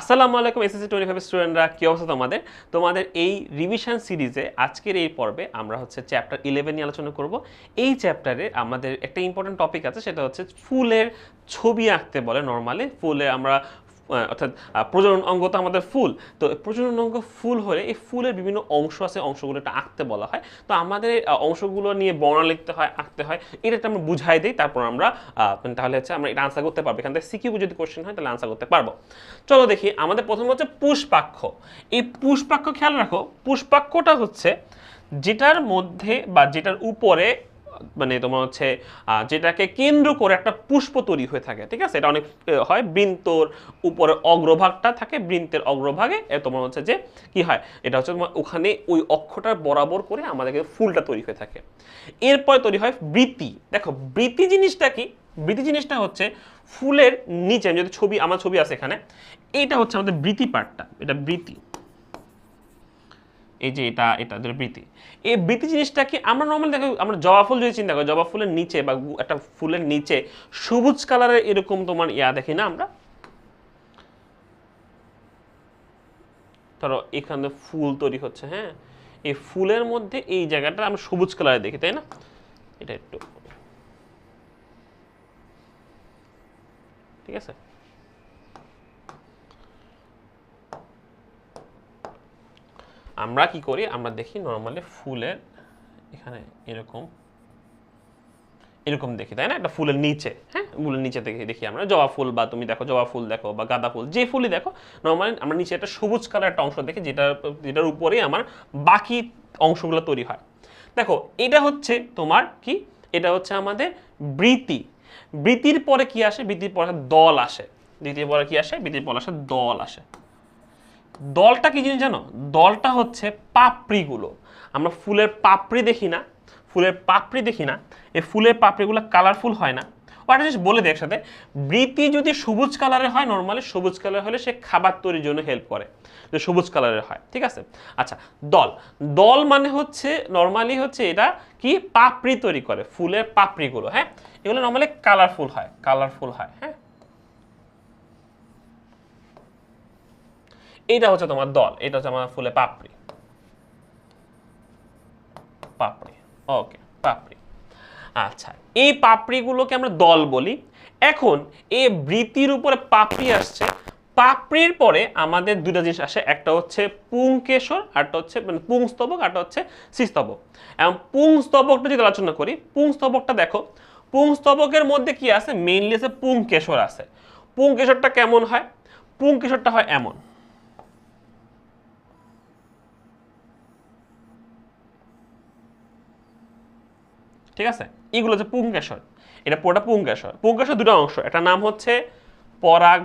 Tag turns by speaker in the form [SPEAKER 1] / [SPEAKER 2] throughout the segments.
[SPEAKER 1] আসসালামু আলাইকুম SSC twenty five স্টুডেন্টরা কী অবস্থা তোমাদের? তোমাদের এই রিভিশন সিরিজে আজকের এই পর্বে আমরা হচ্ছে চ্যাপ্টার ইলেভেন নিয়ে আলোচনা করব। এই চ্যাপ্টারে আমাদের একটা ইম্পর্টেন্ট টপিক আছে, সেটা হচ্ছে ফুলের ছবি আঁকতে বলে নর্মালি ফুলে আমরা অর্থাৎ প্রজনন অঙ্গ তো আমাদের ফুল। তো প্রজনন অঙ্গ ফুল হলে এই ফুলের বিভিন্ন অংশ আছে, অংশগুলো একটা আঁকতে বলা হয়। তো আমাদের অংশগুলো নিয়ে বর্ণা লিখতে হয়, আঁকতে হয়। এটা একটা আমরা বুঝাই দিই, তারপর আমরা তাহলে হচ্ছে আমরা এটা আনসার করতে পারব। এখান থেকে সিকিউ যদি কোশ্চেন হয়, তাহলে আনসার করতে পারব। চলো দেখি, আমাদের প্রথম হচ্ছে পুষ্পাক্ষ। এই পুষ্পাক্ষ খেয়াল রাখো পুষ্পাক্ষটা হচ্ছে যেটার মধ্যে বা যেটার উপরে মানে তোমার হচ্ছে যেটাকে কেন্দ্র করে একটা পুষ্প তৈরি হয়ে থাকে, ঠিক আছে? এটা অনেক হয় বৃন্তর উপরে অগ্রভাগটা থাকে, বৃন্তের অগ্রভাগে তোমার হচ্ছে যে, কি হয়? এটা হচ্ছে তোমার ওখানে ওই অক্ষটার বরাবর করে আমাদেরকে ফুলটা তৈরি হয়ে থাকে। এরপরে তৈরি হয় বৃতি দেখো বৃতি জিনিসটা কি? বৃতি জিনিসটা হচ্ছে ফুলের নিচে যদি ছবি, আমার ছবি আছে এখানে, এইটা হচ্ছে আমাদের বৃতি পার্টটা এটা বৃতি এই যে এটা এটা যেটা বৃতি এই বৃতি জিনিসটা কি আমরা নর্মাল দেখো, আমরা জবা ফুল যদি চিন্তা করি, জবা ফুলের নিচে বা একটা ফুলের নিচে সবুজ কালারের এরকম তোমার ইয়া দেখি না আমরা? ধরো এখানে ফুল তৈরি হচ্ছে হ্যাঁ? এই ফুলের মধ্যে এই জায়গাটা আমরা সবুজ কালারে দেখি, তাই না? এটা একটু। ঠিক আছে? আমরা কি করি? আমরা দেখি নর্মালি ফুলের এখানে এরকম এরকম দেখি, তাই না? একটা ফুলের নিচে হ্যাঁ? ফুলের নিচে দেখি দেখি আমরা। জবা ফুল বা তুমি দেখো জবা ফুল দেখো বা গাঁদা ফুল, যে ফুলই দেখো নর্মালি আমরা নিচে একটা সবুজ কালার একটা অংশ দেখি যেটা যেটার উপরেই আমার বাকি অংশগুলো তৈরি হয়। দেখো, এটা হচ্ছে তোমার কি? এটা হচ্ছে আমাদের বৃতি বৃতির পরে কি আসে? বৃতির পরে দল আসে। দ্বিতীয় পরে কি আসে? বৃতির পরে আসে দল আসে। দলটা কি জিনিস জানো? দলটা হচ্ছে পাপড়িগুলো। আমরা ফুলের পাপড়ি দেখি না, ফুলের পাপড়ি দেখি না এই ফুলের পাপড়িগুলো কালারফুল হয় না। একটা জিনিস বলে দিই একসাথে বৃতি যদি সবুজ কালারের হয় নর্মালি সবুজ কালার হলে সে খাবার তৈরির জন্য হেল্প করে, যে সবুজ কালারের হয়, ঠিক আছে? আচ্ছা দল। দল মানে হচ্ছে নর্মালি হচ্ছে এটা কি? পাপড়ি তৈরি করে, ফুলের পাপড়িগুলো হ্যাঁ? এগুলো নর্মালি কালারফুল হয় কালারফুল হয় হ্যাঁ? এইটা হচ্ছে তোমার দল, এটা হচ্ছে আমার ফুলে পাপড়ি। পাপড়ি ওকে পাপড়ি। আচ্ছা এই পাপড়িগুলোকে আমরা দল বলি। এখন এই বৃত্তির উপরে পাপড়ি আসছে। পাপড়ির পরে আমাদের দুটো জিনিস আসে, একটা হচ্ছে পুংকেশর আরটা হচ্ছে মানে পুংস্তবক আরটা হচ্ছে শ্রীস্তবক। এবং পুংস্তবকটা যদি আলোচনা করি, পুংস্তবকটা দেখো, পুংস্তবকের মধ্যে কি আছে? মেইনলি আছে পুংকেশর আছে। পুংকেশরটা কেমন হয়? পুংকেশরটা হয় এমন। ঠিক আছে? এগুলো হচ্ছে পুংকেশর এটা পুরোটা পুংকেশর পুংকেশর দুটো অংশ। একটা নাম হচ্ছে পরাগ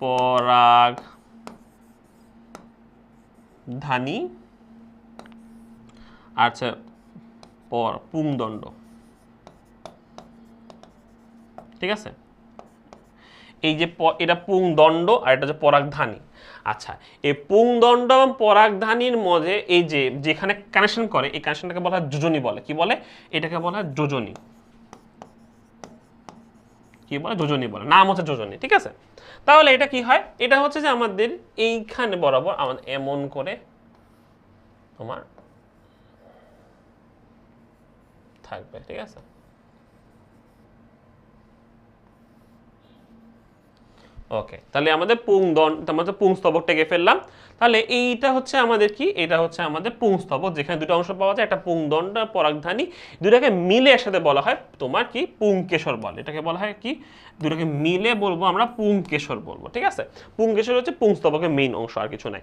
[SPEAKER 1] পরাগ ধানি আচ্ছা পর, পুংদণ্ড। ঠিক আছে? এই যে এটা পুংদণ্ড আর এটা হচ্ছে পরাগধানী। আচ্ছা এই পুংদণ্ড এবং পরাগধানীর মধ্যে এই যে, যেখানে কানেকশন করে, এই কানেকশনটাকে বলা হয় যোজনী বলে। কি বলে? এটাকে বলা হয় যোজনী। কি বলে? যোজনী বলে। নাম হচ্ছে যোজনী, ঠিক আছে? তাহলে এটা কি হয়? এটা হচ্ছে যে আমাদের এইখানে বরাবর আমাদের এমন করে তোমার থাকবে, ঠিক আছে? ওকে তাহলে আমাদের পুং পুংদন, আমাদের পুংস্তবক টেকে ফেললাম। তাহলে এইটা হচ্ছে আমাদের কি? এটা হচ্ছে আমাদের পুংস্তবক, যেখানে দুটো অংশ পাওয়া যায়, একটা পুংদণ্ড, পরাগধানী দুটাকে মিলে একসাথে বলা হয়। তোমার কি পুংকেশর বলে। এটাকে বলা হয় কি? দুটাকে মিলে বলব আমরা পুংকেশর বলব, ঠিক আছে? পুংকেশর হচ্ছে পুংস্তবকের মেইন অংশ, আর কিছু নাই।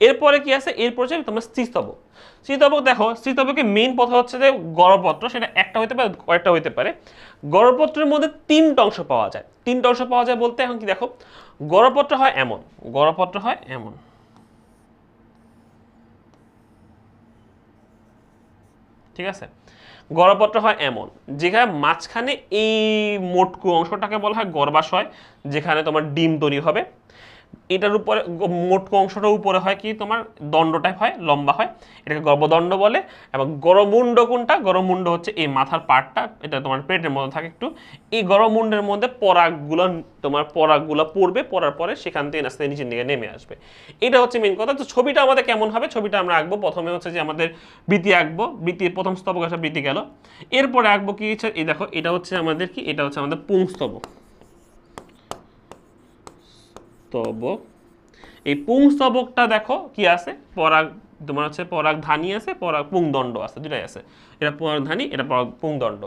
[SPEAKER 1] এরপরে কি আছে? এরপর হচ্ছে তোমার স্ত্রীস্তবক। স্ত্রীস্তবক দেখো, স্ত্রীস্তবকের মেইন কথা হচ্ছে যে গর্ভপত্র সেটা একটা হতে পারে, কয়েকটা হতে পারে। গর্ভপত্রের মধ্যে তিনটা অংশ পাওয়া যায়। তিনটা অংশ পাওয়া যায় বলতে এখন কি দেখো? গর্ভপত্র হয় এমন। গর্ভপত্র হয় এমন। ঠিক আছে? গর্ভপত্র হয় এমন, যেখানে মাঝখানে এই মোটকু অংশটাকে বলা হয় গর্ভাশয়, যেখানে তোমার ডিম তৈরি হবে। এটার উপরে মোট অংশটা উপরে হয় কি? তোমার দণ্ড টাইপ হয়, লম্বা হয়। এটাকে গর্ভদণ্ড বলে এবং গরমুণ্ড কোনটা? গরমুণ্ড হচ্ছে এই মাথার পার্টটা এটা তোমার পেটের মধ্যে থাকে একটু। এই গরমুণ্ডের মধ্যে পরাগগুলো, তোমার পরাগগুলো পড়বে পড়ার পরে সেখান থেকে আস্তে নিচের দিকে নেমে আসবে। এটা হচ্ছে মেন কথা। তো ছবিটা আমাদের কেমন হবে? ছবিটা আমরা আঁকবো। প্রথমে হচ্ছে যে আমাদের বৃতি আঁকবো। বৃতির প্রথম স্তবক আসা বৃতি গেল। এরপরে আঁকবো কি এই দেখো, এটা হচ্ছে আমাদের কি? এটা হচ্ছে আমাদের পুংস্তবক। স্তবক এই পুংস্তবকটা দেখো কি আছে? পরাগ, তোমার হচ্ছে পরাগ ধানী আছে, পরাগ পুংদণ্ড আছে দুটাই আছে। এটা পরাগ ধানী, এটা পরাগ পুংদণ্ড।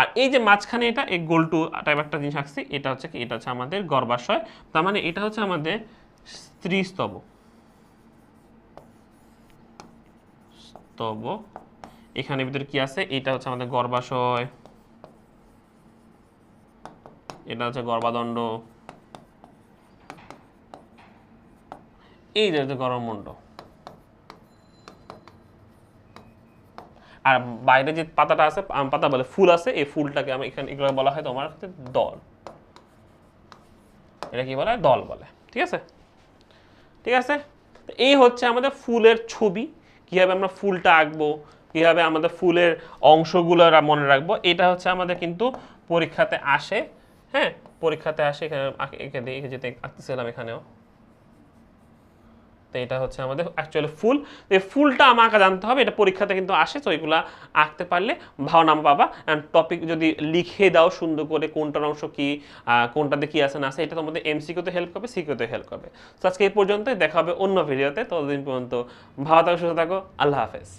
[SPEAKER 1] আর এই যে মাঝখানে এটা, এই গোলটু টাইপ একটা জিনিস আসছে এটা হচ্ছে কি? এটা হচ্ছে আমাদের গর্ভাশয়। তার মানে এটা হচ্ছে আমাদের স্ত্রী স্তবক স্তবক। এখানে ভিতরে কি আছে? এটা হচ্ছে আমাদের গর্ভাশয়। এটা হচ্ছে গর্ভাদণ্ড। এই যে হচ্ছে গরমমুণ্ড আর বাইরে যে পাতাটা আছে পাতা বলে ফুল আছে, এই ফুলটাকে আমি এখানে এগুলো বলা হয় তোমার হচ্ছে দল। এটা কি বলা? দল বলে। ঠিক আছে? ঠিক আছে? এই হচ্ছে আমাদের ফুলের ছবি। কীভাবে আমরা ফুলটা আঁকবো, কীভাবে আমাদের ফুলের অংশগুলো মনে রাখব, এটা হচ্ছে আমাদের কিন্তু পরীক্ষাতে আসে। হ্যাঁ? পরীক্ষাতে আসে, এখানে এখানে যেতে আঁকতেছিলাম এখানেও। তো এটা হচ্ছে আমাদের অ্যাকচুয়ালি ফুল। এই ফুলটা আমাকে জানতে হবে, এটা পরীক্ষাতে কিন্তু আসে, তো এগুলো আঁকতে পারলে ভালো নাম পাবা অ্যান্ড টপিক যদি লিখে দাও সুন্দর করে কোনটার অংশ কী কোনটাতে কী আছে না আসে এটা তোমাদের এমসিকিউতে হেল্প করবে সিকিউতে হেল্প করবে। তো আজকে এই পর্যন্তই, দেখা হবে অন্য ভিডিওতে ততদিন পর্যন্ত ভালো থাকো, সুস্থ থাকো, আল্লাহ হাফেজ।